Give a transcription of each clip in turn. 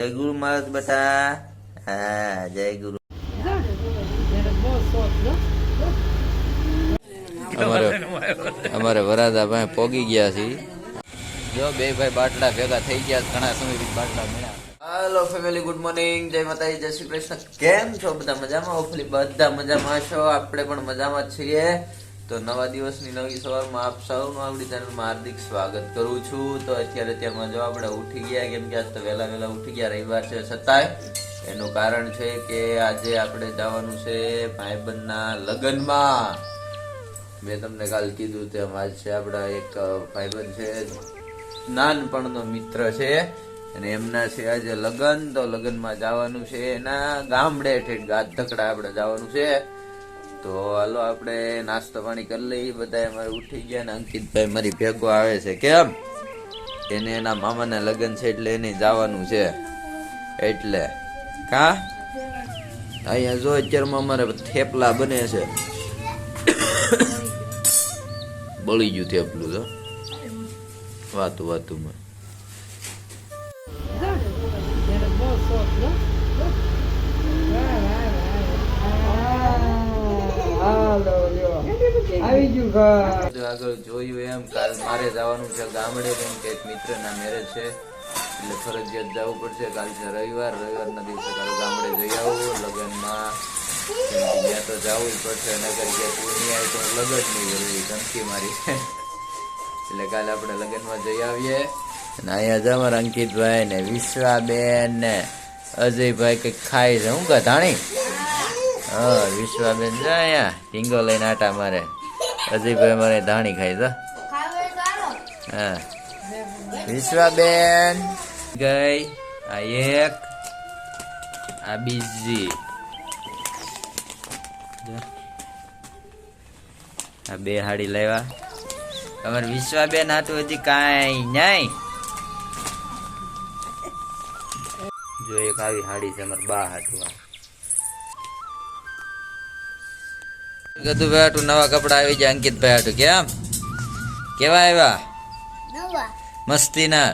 જય ગુરુ મહારાજ બટા હા જય ગુરુ. અમારે વરાદા ભાઈ પોગી ગયા છે જો બે ભાઈ બાટલા ભેગા થઈ ગયા ઘણા સમય બાટલા મળ્યા હેલો ફેમિલી ગુડ મોર્નિંગ જય માતાજી જય શ્રી કૃષ્ણ. કેમ છો? બધા મજામાં? હોપફુલી બધા મજામાં છો આપણે પણ મજામાં છીએ. તો નવા દિવસની નવી સવારમાં આપ સૌનું આપણી ચેનલમાં હાર્દિક સ્વાગત કરું છું. તો અત્યારે અત્યારમાં જો આપણે ઉઠી ગયા, કેમ કે આજ તો વહેલા વહેલા ઉઠી ગયા, રવિવાર છે છતાંય. એનું કારણ છે કે આજે આપણે જવાનું છે ભાઈબંધના લગ્નમાં. મેં તમને કાલ કીધું તેમ આજ છે આપણા એક ભાઈબંધ છે, નાનપણનો મિત્ર છે. અને એમના છે આજે લગ્ન. તો લગ્નમાં જવાનું છે એના ગામડે ઠેઠ ગાત આપણે જવાનું છે. તો હાલો આપણે નાસ્તો પાણી કરી લઈએ. બધા અમારે ઉઠી ગયા ને અંકિતભાઈ મારી ભેગો આવે છે. કેમ? એને એના મામાના લગ્ન છે એટલે એને જવાનું છે. એટલે. કા? અહીંયા જો અત્યારમાં અમારે થેપલા બને છે. બળી ગયું થેપલું તો વાતું વાતુમાં આગળ જોયું એમ, કાલ મારે જવાનું છે ગામડે, કેમ કે એક મિત્રના મેરેજ છે. એટલે ફરજિયાત જવું પડશે. કાલ છે રવિવાર. રવિવારના દિવસે કાલ ગામડે જઈ આવું, લગ્નમાં. ત્યાં તો જવું જ પડશે. નગર કે તું નહીં આવી તો લગ્ન નહીં કરું ધમકી મારી એટલે કાલે આપણે લગ્નમાં જઈ આવીએ. અને અહીંયા જવા અંકિતભાઈ ને વિશ્વાબેન ને અજયભાઈ કંઈક ખાય છે. હું કે ધાણી? હા વિશ્વાબેન જા અહીંયા ટીંગો લઈને આટા મારે. અજયભાઈ મારે ધાણી ખાઈ તો હા. વિશ્વાબેન. ગઈ, આ એક, આ બીજી. આ બે હાડી લેવા. તમારે વિશ્વાબેન હતું હજી કાંઈ નહીં. જો એક આવી હાડી છે, અમારે બા હાટું આ. ગદુભાઈ હાટું નવા કપડા આવી ગયા અંકિતભાઈ હાટું કેમ? કેવા આવ્યા? મસ્તીના?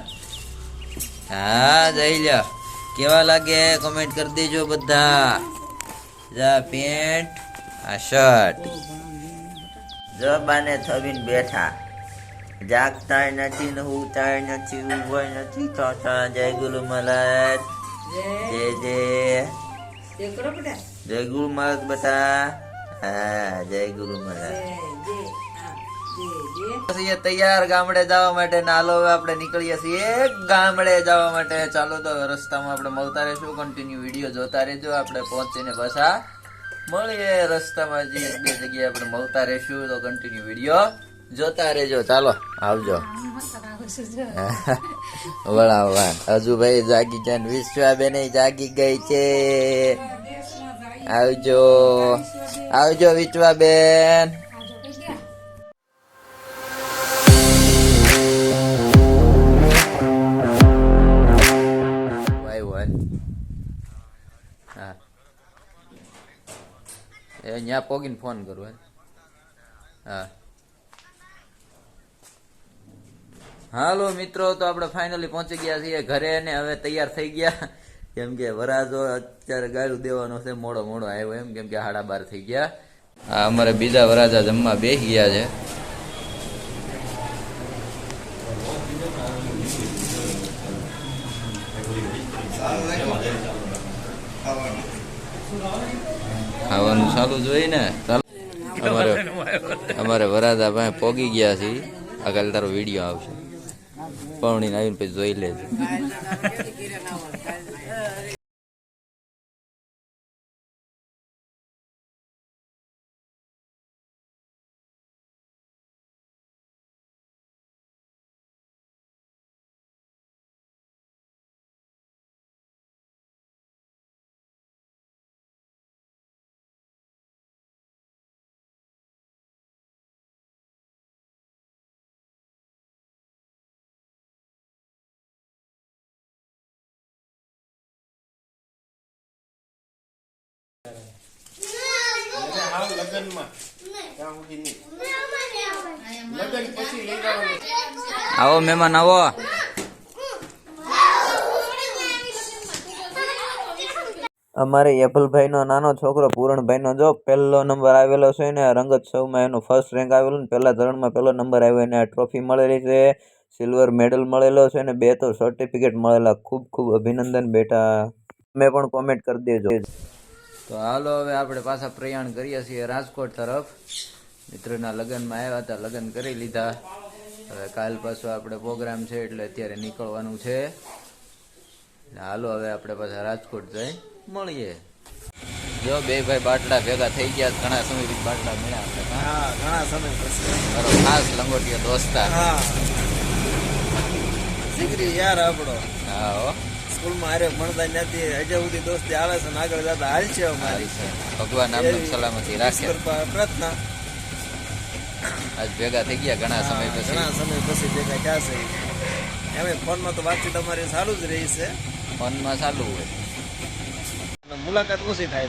હા જઈ લ્યો. કેવા લાગે? કોમેન્ટ કરી દેજો બધા. જા પેન્ટ આ શર્ટ જો બાને થવીને બેઠા. જાગતા નથી ને હુતા નથી ઊભા નથી થતા. જય ગુરુ મહારાજ. જય. જય જય. ગુરુ મહારાજ બટા હા જય ગુરુ મહારાજ. તૈયાર ગામડે જવા માટે નાલો હવે આપણે નીકળીએ છીએ. ગામડે જવા માટે. ચાલો તો રસ્તામાં આપણે મળતા રહેશું. કન્ટિન્યુ વીડિયો જોતા રહેજો. આપણે પહોંચીને પાછા મળીએ. રસ્તામાં જે એક બે જગ્યાએ આપણે મળતા રહેશું. તો કન્ટિન્યુ વીડિયો જોતા રહેજો. ચાલો આવજો. વળા હજુ ભાઈ જાગી જાય ને. વિશ્વાબેન જાગી ગઈ છે. આવજો. આવજો વિચવા બેન એ ત્યાં પોગીને ફોન કરું. હા. હાલો મિત્રો, તો આપણે ફાઇનલી પહોંચી ગયા છીએ ઘરે ને હવે તૈયાર થઈ ગયા. કેમ કે વરાજો અત્યારે ગાળું દેવાનો છે, મોડો મોડો આવ્યો એમ, કેમ કે હાડા બાર થઈ ગયા. આ અમારે બીજા વરાજા જમવા બેસી ગયા છે. ખાવાનું ચાલુ જોઈ ને? અમારે અમારે વરાદા ભાઈ પોગી ગયા છે. આગળ તારો વીડિયો આવશે. પૌણી આવીને પછી જોઈ લેજે. આવો મહેમાન આવો. અમારે યભલભાઈનો નાનો છોકરો પૂરણભાઈનો જો પહેલો નંબર આવેલો છે ને રંગોત્સવમાં એનો ફર્સ્ટ રેન્ક આવેલો ને પહેલા ધોરણમાં પહેલો નંબર આવ્યો એને ટ્રોફી મળેલી છે. સિલ્વર મેડલ મળેલો છે ને બે તો સર્ટિફિકેટ મળેલા. ખૂબ ખૂબ અભિનંદન બેટા. તમે પણ કોમેન્ટ કરી દેજો. તો હાલો હવે આપણે પાછા પ્રયાણ કરીએ છીએ રાજકોટ તરફ. મિત્રના લગ્નમાં આવ્યા હતા લગ્ન કરી લીધા. હવે કાલ પાછો આપણે પ્રોગ્રામ છે એટલે અત્યારે નીકળવાનું છે. હાલો હવે આપણે પાછા રાજકોટ જઈ મળીએ. જો બે ભાઈ બાટલા ભેગા થઈ ગયા ઘણા સમયથી બાટલા મળ્યા આપણે હા? ઘણા સમય પછી. મારો ખાસ લંગોટિયો દોસ્તાર. હા. યાર આપણો. હા હો. સ્કૂલમાં હારે ભણતા ત્યાંથી હજુ સુધી દોસ્તી આવે છે આગળ જતા હાલ છે અમારી. ભગવાન આમને સલામતી રાખે. પ્રાર્થના. આજ ભેગા થઈ ગયા ઘણા સમય પછી. ઘણા સમય પછી ભેગા ક્યાં છે. એમ ફોનમાં તો વાતચીત અમારી સારું જ રહી છે. ફોનમાં સારું હોય. મુલાકાત ઓછી થાય.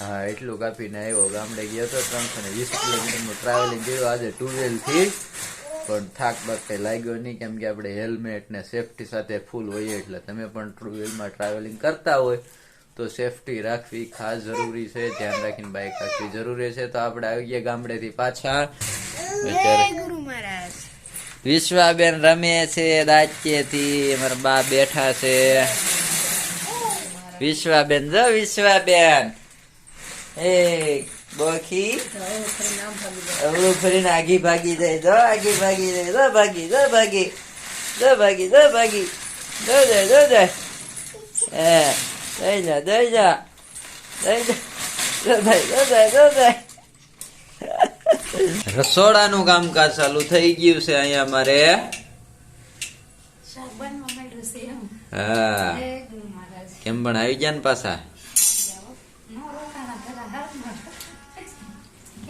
હા એટલું કાપીને આવ્યો. ગામડે ગયો તો ત્રણસો ને વીસ કિલોમીટરનું ટ્રાવેલિંગ કર્યું. આજે ટુ થી. પણ થાક બાક કઈ લાગ્યો નહીં કેમ કે આપણે હેલ્મેટ ને સેફટી સાથે ફૂલ હોઈએ એટલે તમે પણ ટુ વ્હીલમાં ટ્રાવેલિંગ કરતા હોય તો સેફટી રાખવી ખાસ જરૂરી છે. ધ્યાન રાખીને બાઇક રાખવી જરૂરી છે. તો આપણે આવી ગયા ગામડેથી પાછા. વિશ્વાબેન રમે છે દાચ્યેથી અમારા બા બેઠા છે. વિશ્વાબેન જો વિશ્વાબેન. એ બોખી અવળું ફરીને આગી ભાગી જાય. દો આગી ભાગી જાય દો ભાગી દો ભાગી દો ભાગી દો ભાગી. જો જાય જો જાય. હે દઈ જા દઈ જા. દઈ જા રસોડાનું કામકાજ ચાલુ થઈ ગયું છે અહીંયા મારે. હા. કેમ પણ આવી ગયા ને પાછા?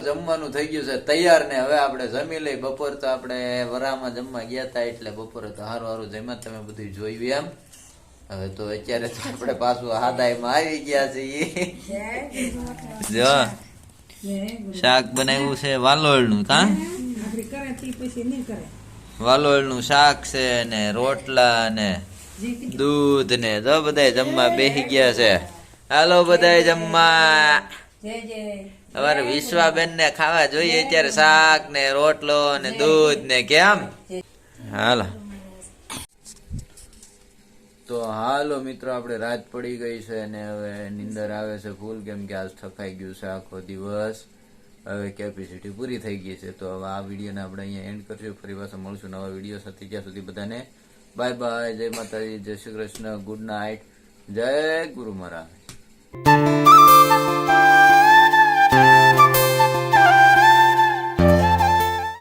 જમવાનું થઈ ગયું છે, તૈયાર ને હવે આપણે જમી લઈ બપોર તો આપણે વરામાં જમવા ગયા હતા એટલે બપોરે તો હારું હારું જમ્યા, તમે બધું જોયું એમ. હવે તો અત્યારે તો આપણે પાછું હાદાયમાં આવી ગયા છીએ. જો, શાક બનાવ્યું છે વાલોળનું, કા? વાલોળનું શાક છે ને રોટલા ને દૂધ ને, જો બધા જમવા બેસી ગયા છે. હાલો બધા જમવા. અમારે વિશ્વાબેન ને ખાવા જોઈએ અત્યારે શાક ને રોટલો ને દૂધ ને કેમ? હાલો. તો હાલો મિત્રો આપણે રાત પડી ગઈ છે અને હવે નીંદર આવે છે ફૂલ કેમ કે આજ થકાઈ ગયું છે આખો દિવસ. હવે કેપેસિટી પૂરી થઈ ગઈ છે. તો હવે આ વિડીયોને આપણે અહીંયા એન્ડ કરશું ફરી પાછા મળશું નવા વીડિયો સાથે. ત્યાં સુધી બધાને બાય બાય જય માતાજી જય શ્રી કૃષ્ણ. ગુડ નાઇટ જય ગુરુ મહારાજ. Bye.